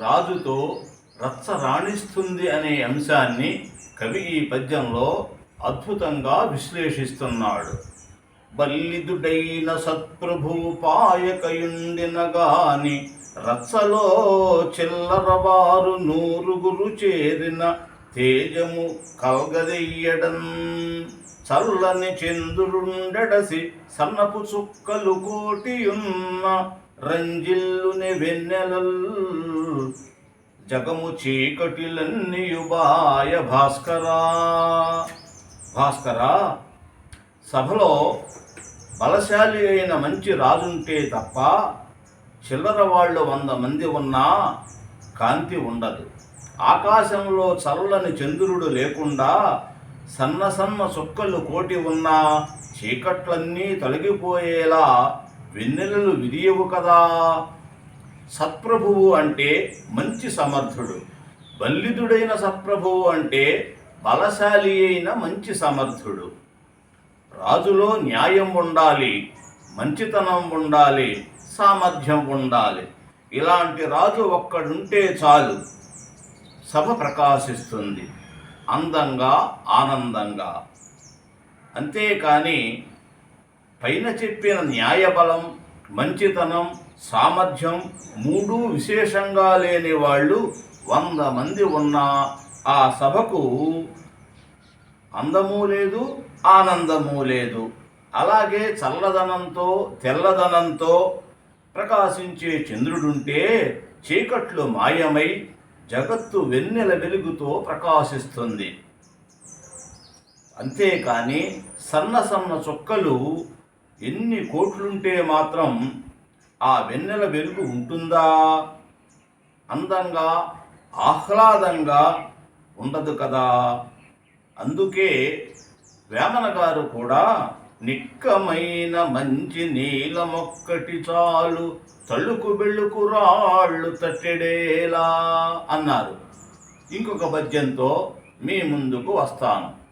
రాజుతో రచ్చ రాణిస్తుంది అనే అంశాన్ని కవి ఈ పద్యంలో అద్భుతంగా విశ్లేషిస్తున్నాడు. బల్లిదుడైన సత్ప్రభు పాయకయుండిన గాని రచ్చలో చిల్లరవారు నూరుగురు చేరిన తేజము కల్గదెయ్యడం చల్లని చంద్రుండడసి సన్నపు చుక్కలు కోటియున్న రంజిల్లుని వెన్నెలల్ జగము చీకటిలన్నీయుబాయ భాస్కరా. భాస్కరా సభలో బలశాలి అయిన మంచి రాజుంటే తప్ప చిల్లర వాళ్ళు వంద మంది ఉన్నా కాంతి ఉండదు. ఆకాశంలో చల్లని చంద్రుడు లేకుండా సన్న సన్న చుక్కలు కోటి ఉన్నా చీకట్లన్నీ తొలగిపోయేలా వెన్నెలలు విరియవు కదా. సత్ప్రభువు అంటే మంచి సమర్థుడు. బల్లిదుడైన సత్ప్రభువు అంటే బలశాలి అయిన మంచి సమర్థుడు. రాజులో న్యాయం ఉండాలి మంచితనం ఉండాలి సామర్థ్యం ఉండాలి. ఇలాంటి రాజు ఒక్కడుంటే చాలు. సభ ప్రకాశిస్తుంది. అందంగా ఆనందంగా. అంతేకాని పైన చెప్పిన న్యాయబలం మంచితనం సామర్థ్యం మూడు విశేషంగా లేని వాళ్ళు వంద మంది ఉన్న ఆ సభకు అందము లేదు ఆనందము లేదు. అలాగే చల్లదనంతో తెల్లదనంతో ప్రకాశించే చంద్రుడుంటే చీకట్లు మాయమై జగత్తు వెన్నెల వెలుగుతో ప్రకాశిస్తుంది. అంతేకాని సన్న సన్న చుక్కలు ఎన్ని కోట్లుంటే మాత్రం ఆ వెన్నెల వెలుగు ఉంటుందా? అందంగా ఆహ్లాదంగా ఉండదు కదా? అందుకే వేమన గారు కూడా నిక్కమైన మంచి నీలమొక్కటి చాలు తళుకు బెళ్ళుకు రాళ్ళు తట్టెడేలా అన్నారు. ఇంకొక పద్యంతో మీ ముందుకు వస్తాను.